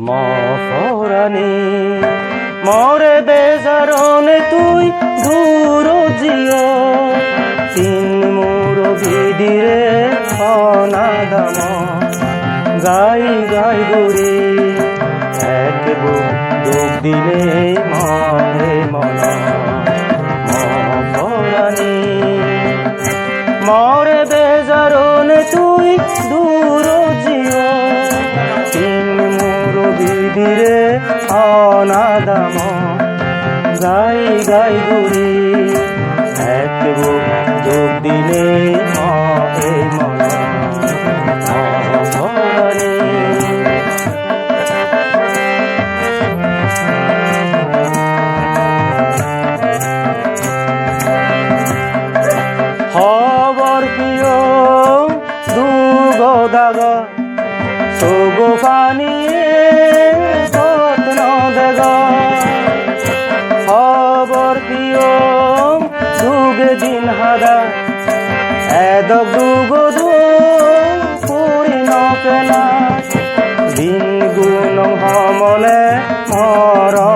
মফরানি মরে বেজারনে তুই দূর জিও। তিন মোর বিদিরে অনাদাম। গাই গাই গুরি বিদিরে অনাদাম গাই গাই গুরি এক যোগ দিলে প্রিয় সগো পানি যত্ন দেগ খবর প্রিয় দুগে দিন হাদা এদ দুগ দু পুরি নকেলা দিন গুণ হমলে মরণ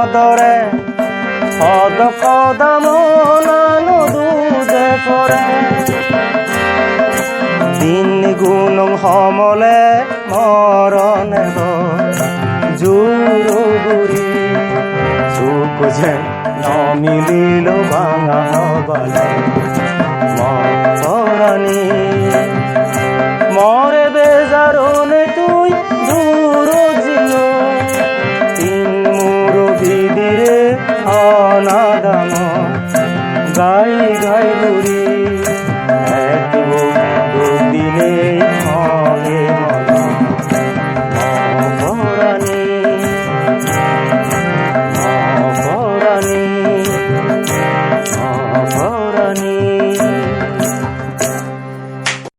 নদরে সদ কদম নানু দুজে পরে দিন গুণ সমলে মরণ জোর গুৰি চুক যে নমিলিল ভাঙা হবালে মৰণী